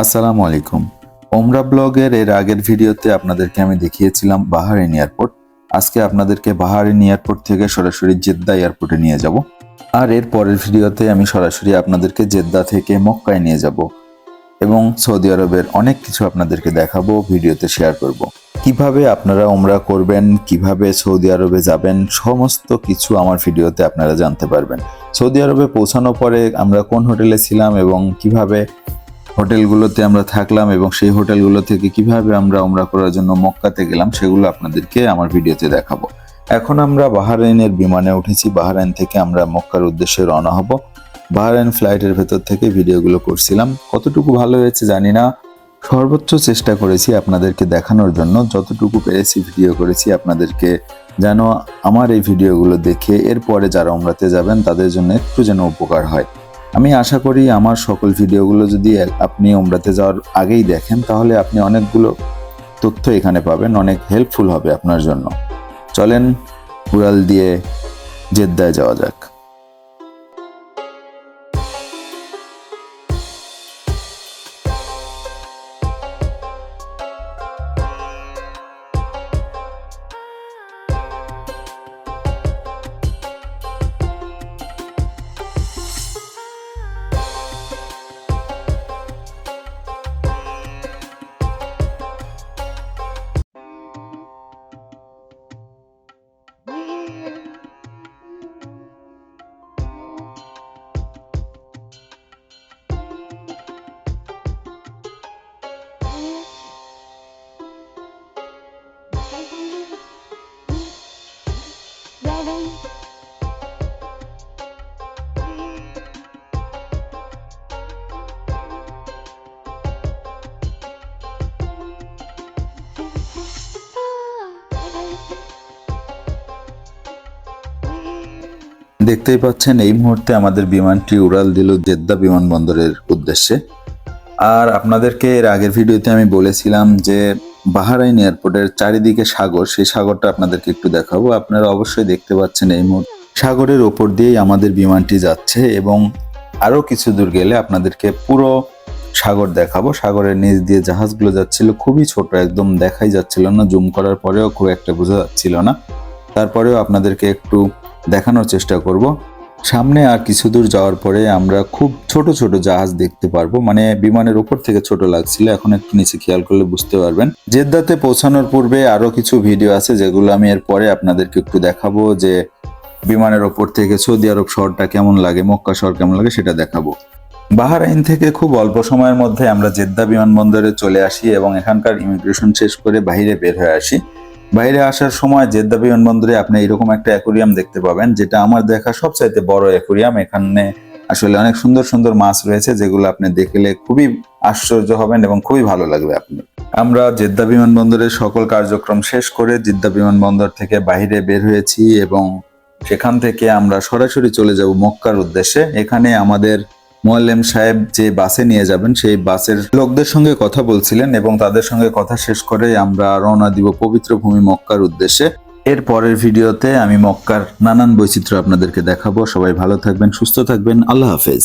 আসসালামু আলাইকুম। ওমরা ব্লগের এর আগের ভিডিওতে আপনাদেরকে আমি দেখিয়েছিলাম বাহারিন এয়ারপোর্ট। আজকে আপনাদেরকে বাহারিন এয়ারপোর্ট থেকে সরাসরি জেদ্দা এয়ারপোর্টে নিয়ে যাব। আর এর পরের ভিডিওতে আমি সরাসরি আপনাদেরকে জেদ্দা থেকে মক্কায় নিয়ে যাব এবং সৌদি আরবের অনেক কিছু আপনাদেরকে দেখাবো, ভিডিওতে শেয়ার করব। কীভাবে আপনারা ওমরা করবেন, কীভাবে সৌদি আরবে যাবেন, সমস্ত কিছু আমার ভিডিওতে আপনারা জানতে পারবেন। সৌদি আরবে পৌঁছানোর পরে আমরা কোন হোটেলে ছিলাম এবং কীভাবে হোটেলগুলোতে আমরা থাকলাম এবং সেই হোটেলগুলো থেকে কীভাবে আমরা ওমরা করার জন্য মক্কাতে গেলাম সেগুলো আপনাদেরকে আমার ভিডিওতে দেখাবো। এখন আমরা বাহারাইনের বিমানে উঠেছি। বাহারাইন থেকে আমরা মক্কার উদ্দেশ্যে রওনা হব। বাহারাইন ফ্লাইটের ভেতর থেকে ভিডিওগুলো করছিলাম। কতটুকু ভালো হয়েছে জানি না। সর্বোচ্চ চেষ্টা করেছি আপনাদেরকে দেখানোর জন্য। যতটুকু পেরেছি ভিডিও করেছি আপনাদেরকে যেন আমার এই ভিডিওগুলো দেখে এরপরে যারা ওমরাতে যাবেন তাদের জন্য একটু যেন উপকার হয়। আমি আশা করি আমার সকল ভিডিওগুলো যদি আপনি ওমরাতে যাওয়ার আগেই দেখেন, তাহলে আপনি অনেকগুলো তথ্য এখানে পাবেন, অনেক হেল্পফুল হবে আপনার জন্য। চলেন উড়াল দিয়ে জেদ্দায় যাওয়া যাক। দেখতেই পাচ্ছেন, এই মুহূর্তে আমাদের বিমানটি উড়াল দিল জেদ্দা বিমানবন্দরের উদ্দেশ্যে। আর আপনাদেরকে এর আগের ভিডিওতে আমি বলেছিলাম যে বাহারাইন এয়ারপোর্টের চারিদিকে সাগর, সেই সাগরটা আপনাদেরকে একটু দেখাবো। আপনারা অবশ্যই দেখতে পাচ্ছেন এই মুহূর্তে সাগরের ওপর দিয়েই আমাদের বিমানটি যাচ্ছে এবং আরও কিছু দূর গেলে আপনাদেরকে পুরো সাগর দেখাবো। সাগরের নিচ দিয়ে জাহাজগুলো যাচ্ছিল, খুবই ছোট, একদম দেখাই যাচ্ছিল না। জুম করার পরেও খুব একটা বোঝা যাচ্ছিল না। তারপরেও আপনাদেরকে একটু দেখানোর চেষ্টা করব। সামনে আর কিছু দূর যাওয়ার পরে আমরা খুব ছোট ছোট জাহাজ দেখতে পারব। মানে বিমানের উপর থেকে ছোট লাগছিল, এখন একটু নিচে খেয়াল করলে বুঝতে পারবেন। জেদ্দাতে পৌঁছানোর পূর্বে আরও কিছু ভিডিও আছে, যেগুলো আমি এর পরে আপনাদেরকে একটু দেখাবো, যে বিমানের ওপর থেকে সৌদি আরব শহরটা কেমন লাগে, মক্কা শহর কেমন লাগে সেটা দেখাবো। বাহারাইন থেকে খুব অল্প সময়ের মধ্যে আমরা জেদ্দা বিমানবন্দরে চলে আসি এবং এখানকার ইমিগ্রেশন শেষ করে বাইরে বের হয়ে আসি। বাইরে আসার সময় জেদ্দা বিমানবন্দরে আপনি এরকম একটা অ্যাকোরিয়াম দেখতে পাবেন, যেটা আমার দেখা সবচাইতে বড় অ্যাকোরিয়াম। এখানে আসলে অনেক সুন্দর সুন্দর মাছ রয়েছে, যেগুলো আপনি দেখলে খুবই আশ্চর্য হবেন এবং খুবই ভালো লাগবে আপনি। আমরা জেদ্দা বিমানবন্দরের সকল কার্যক্রম শেষ করে জেদ্দা বিমানবন্দর থেকে বাইরে বের হয়েছি এবং সেখান থেকে আমরা সরাসরি চলে যাব মক্কার উদ্দেশ্যে। এখানে আমাদের মোয়াল্লেম সাহেব যে বাসে নিয়ে যাবেন, সেই বাসের লোকদের সঙ্গে কথা বলছিলেন এবং তাদের সঙ্গে কথা শেষ করে আমরা রওনা দিব পবিত্র ভূমি মক্কার উদ্দেশ্যে। এর পরের ভিডিওতে আমি মক্কার নানান বৈচিত্র্য আপনাদেরকে দেখাবো। সবাই ভালো থাকবেন, সুস্থ থাকবেন। আল্লাহ হাফেজ।